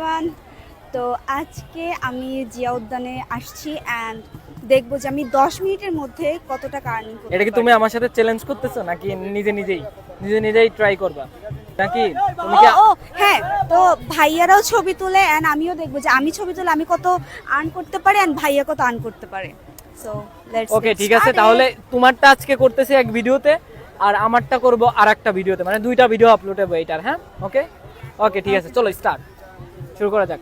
Everyone তো আজকে আমি জিয়া উদ্যানে আসছি অ্যান্ড দেখব যে আমি দশ মিনিটের মধ্যে কতটা টাকা আর্নিং করতে এটা কি তুমি আমার সাথে চ্যালেঞ্জ করতেছো নাকি নিজে নিজেই? নিজে নিজেই ট্রাই করবা? নাকি তুমি কি ও ও হ্যাঁ তো ভাইয়ারাও ছবি তুলে অ্যান্ড আমিও দেখব যে আমি ছবি তুলে আমি কত আর্ন করতে পারি অ্যান্ড ভাইয়া কত আর্ন করতে পারে। সো লেটস ওকে ঠিক আছে তাহলে তোমারটা আজকে করতেছি এক ভিডিওতে আর আমারটা করব আর একটা ভিডিওতে মানে দুইটা ভিডিও আপলোড হবে এটার হ্যাঁ? ওকে ওকে ঠিক আছে চলো স্টার্ট শুরু করা যাক।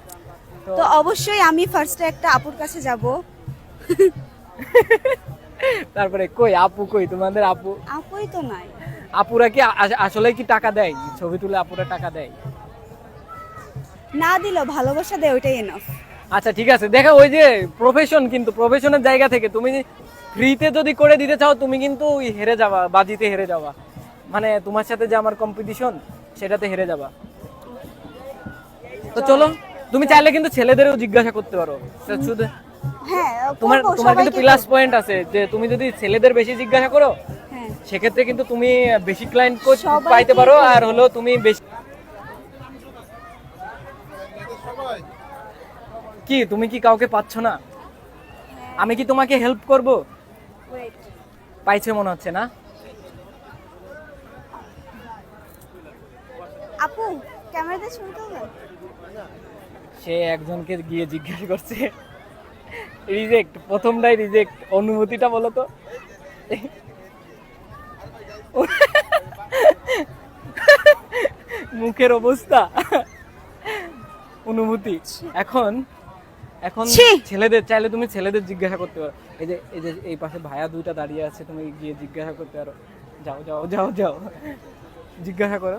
তো অবশ্যই আমি ফার্স্টে একটা আপুর কাছে যাব। তারপরে কই? আপু কই? তোমাদের আপু? আপুই তো নাই। আপুরা কি আসলে কি টাকা দেয়? ছবি তুলে আপুরা টাকা দেয়? না দিলেও ভালোবাসা দেয় ওইটাই এনাফ আচ্ছা ঠিক আছে। দেখো ওই যে প্রফেশন কিন্তু প্রফেশনের জায়গা থেকে তুমি ফ্রিতে যদি করে দিতে চাও তুমি কিন্তু হেরে যাবা বাজিতে হেরে যাবা। মানে তোমার সাথে যে আমার কম্পিটিশন সেটাতে হেরে যাবা। তো চলো তুমি চাইলে কিন্তু ছেলেদেরও জিজ্ঞাসা করতে পারো। শুধু হ্যাঁ তোমার তোমার কিন্তু প্লাস পয়েন্ট আছে যে তুমি যদি ছেলেদের বেশি জিজ্ঞাসা করো হ্যাঁ। সেক্ষেত্রে কিন্তু তুমি বেশি ক্লায়েন্ট সবাইকে পাইতে পারো আর হলো তুমি বেশি কি তুমি কি কাউকে পাচ্ছ না? আমি কি তোমাকে হেল্প করব? পাইছে মনে হচ্ছে না? আপু ক্যামেরাতে ছবি তুলবেন সে একজনকে গিয়ে জিজ্ঞাসা করছে রিজেক্ট প্রথমটাই রিজেক্ট অনুভূতিটা বলো তো? মুখের অবস্থা অনুভূতি। এখন এখন ছেলেদের চাইলে তুমি ছেলেদের জিজ্ঞাসা করতে পারো। এই যে এই যে এই পাশে ভাইয়া দুইটা দাঁড়িয়ে আছে তুমি গিয়ে জিজ্ঞাসা করতে পারো। যাও যাও যাও যাও। জিজ্ঞাসা করো।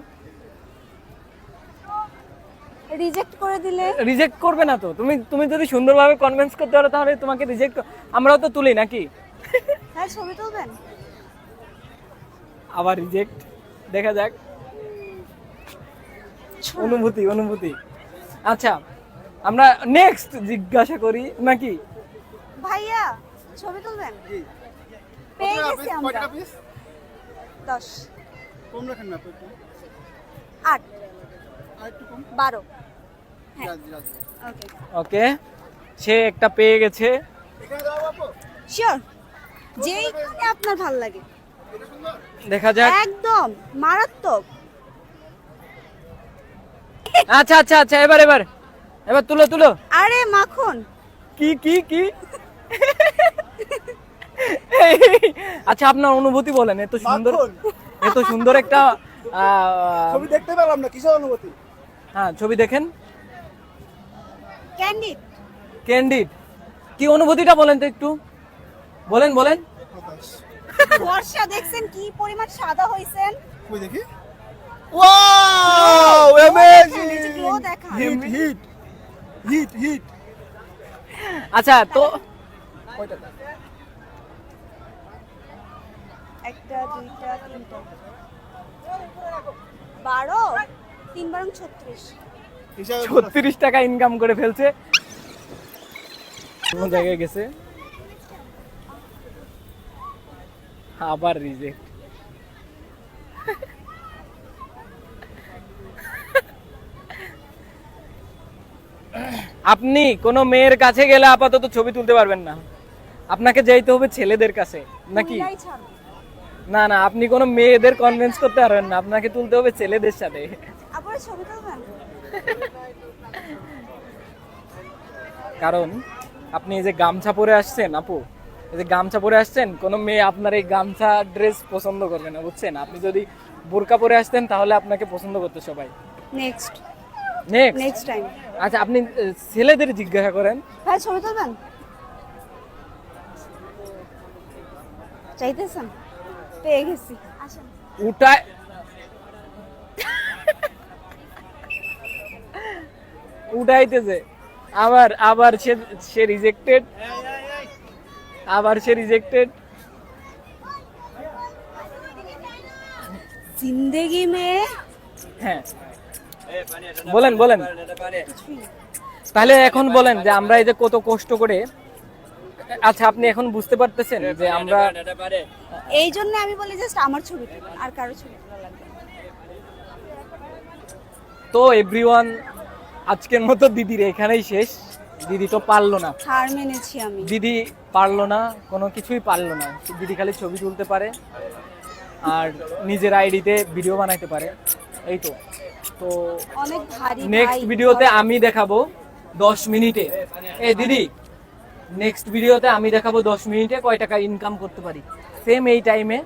রিজেক্ট করে দিলে? রিজেক্ট করবে না তো। তুমি তুমি যদি সুন্দরভাবে কনভিন্স করতে পারো তাহলে তোমাকে রিজেক্ট আমরাও তো তুলি নাকি? হ্যাঁ ছবি তুলবেন? আবার রিজেক্ট দেখা যাক। অনুভূতি অনুভূতি। আচ্ছা আমরা নেক্সট জিজ্ঞাসা করি নাকি? ভাইয়া ছবি তুলবেন? পেয়ে বারো। হ্যাঁ। ওকে। ওকে। সে একটা পেয়ে গেছে। শিওর যেইখানে আপনার ভালো লাগে। দেখা যাক। একদম। মারাত্মক। আচ্ছা আচ্ছা আচ্ছা এবার এবার। এবার তুলো তুলো। আরে মাখন। কি কি কি? আচ্ছা আপনার অনুভূতি বলেন। এত সুন্দর এত সুন্দর একটা আহ, ছবি দেখতে পেলাম না কিসের অনুভূতি? হ্যাঁ ছবি দেখেন। ক্যান্ডিড ক্যান্ডিড কি অনুভূতিটা বলেন তো একটু? বলেন বলেন। বর্ষা দেখছেন কি পরিমাণ সাদা হইছেন? কই দেখি? Wow amazing hit hit hit hit. আচ্ছা তো একটা দুইটা তিনটা। বারো? তিন বারং ছত্রিশ। হিসাবে ছত্রিশ টাকা ইনকাম করে ফেলছে। কোন জায়গায় গেছে। আবার রিজেক্ট আপনি কোনো মেয়ের কাছে গেলে আপাতত ছবি তুলতে পারবেন না। আপনাকে যাইতে হবে ছেলেদের কাছে নাকি? না না আপনি কোনো মেয়েদের কনভিন্স করতে পারবেন না। আপনাকে তুলতে হবে ছেলেদের সাথে। ছবি তুলবেন কারণ আপনি এই যে গামছা পরে আসছেন আপু এই যে গামছা পরে আসছেন কোনো মেয়ে আপনার এই গামছা ড্রেস পছন্দ করবে না বুঝছেন? আপনি যদি বোরকা পরে আসতেন তাহলে আপনাকে পছন্দ করতে সবাই। নেক্সট নেক্সট নেক্সট টাইম আচ্ছা আপনি ছেলেদের জিজ্ঞাসা করেন। ভাই ছবি তুলবেন চাইতেছেন? পেয়ে গেছি। আসেন। উঠায় উঠাইতেছে। আবার আবার সে সে রিজেক্টেড আবার সে রিজেক্টেড জিন্দেগি মে হ্যাঁ। বলেন বলেন। তাহলে এখন বলেন যে আমরা এই যে কত কষ্ট করে আচ্ছা আপনি এখন বুঝতে পারতেছেন যে আমরা এই জন্য আমি বলি জাস্ট আমার ছবি। আর কারও ছবি। তো এভরিওয়ান আজকের মতো দিদির এখানেই শেষ। দিদি তো পারল না। হার মেনেছি আমি। দিদি পারল না কোনো কিছুই পারল না। দিদি খালি ছবি তুলতে পারে আর নিজের আইডিতে ভিডিও বানাইতে পারে। এই তো। তো অনেক ভারী নেক্সট ভিডিওতে আমি দেখাবো দশ মিনিটে। এ দিদি নেক্সট ভিডিওতে আমি দেখাবো দশ মিনিটে কয় টাকা ইনকাম করতে পারি। সেম এই টাইমে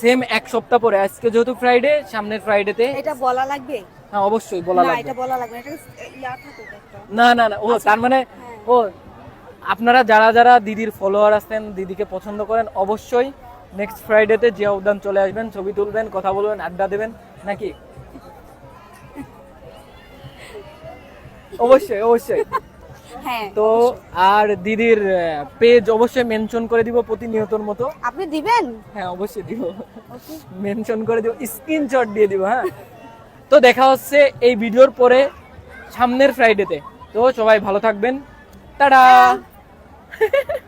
সেম এক সপ্তাহ পরে। আজকে যেহেতু ফ্রাইডে সামনের ফ্রাইডেতে এটা বলা লাগবে? হ্যাঁ অবশ্যই বলা লাগবে। এটা বলা লাগবে এটা ইয়া না না না ও তার মানে ও আপনারা যারা যারা দিদির ফলোয়ার আছেন দিদিকে পছন্দ করেন অবশ্যই নেক্সট ফ্রাইডেতে জিয়া উদ্যান চলে আসবেন ছবি তুলবেন কথা বলবেন আড্ডা দেবেন নাকি? অবশ্যই অবশ্যই। হ্যাঁ তো আর দিদির পেজ অবশ্যই মেনশন করে দিব প্রতিনিয়তর মতো। আপনি দিবেন? হ্যাঁ অবশ্যই দিব। মেনশন করে দিব স্ক্রিনশট দিয়ে দিব হ্যাঁ। তো দেখা হচ্ছে এই ভিডিওর পরে সামনের ফ্রাইডেতে তো। সবাই ভালো থাকবেন। টাটা!